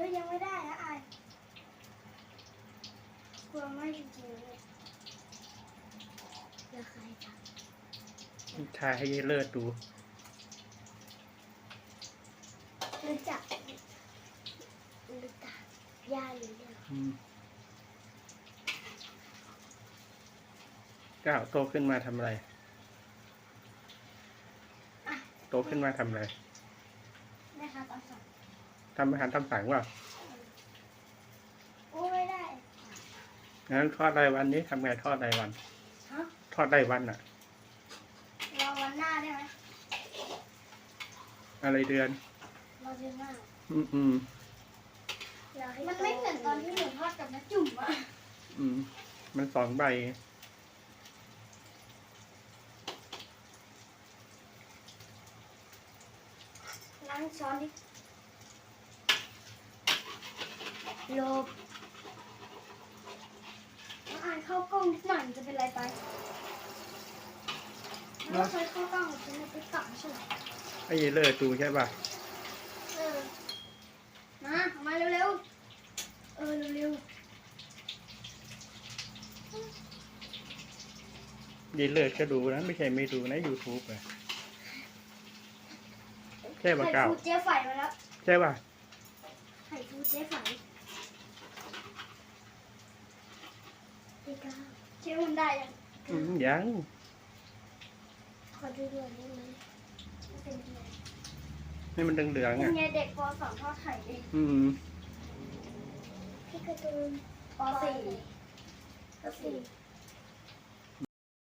ก็ยังไม่ได้นะอายกลัวไม่จริงๆเลยแล้วใครทำทายให้เลิศดูรู้จักรู้จักย่าหรือยังอืมก้าวโตขึ้นมาทำอะไร อะโตขึ้นมาทำอะไร แม่คะตอนสอน ทำอาหารตามสั่งว่าโอ้ไม่ได้งั้นทอดรายวันนี้ทำไงทอดรายวัน ฮะทอดรายวันอะรอวันหน้าได้ไหมอะไรเดือน รอเดือนหน้าอืมอืมมันไม่เหมือนตอนที่หนูทอดกับน้าจุ่มอะอืมมันสองใบ ล้างช้อนดิโลบน้องอายเข้ากล้องนิดหน่อยมันจะเป็นไรไปเราเคยเข้ากล้องกับฉันในติ๊กต็อกใช่ไหมให้เลิศดูใช่ป่ะ เออ มาเอามาเร็วๆ เออเร็วยีเลิศก็ดูนะไม่ใช่ไม่ดูนะ YouTube อะๆใช่ปะเก้าไข่ฟูเจ๊ไฝมาแล้ว ใช่ป่ะ ไข่ฟูเจ๊ไฝ เจ๊ก้าเชื่อมันได้ยังอืมยังขอดูหน่อยได้ไหมว่าเป็นยังไงนี่มันเหลืองๆเป็อะนไงเด็กปสองทอดไข่ดิอืมพี่การ์ตูนปสี่ปสี่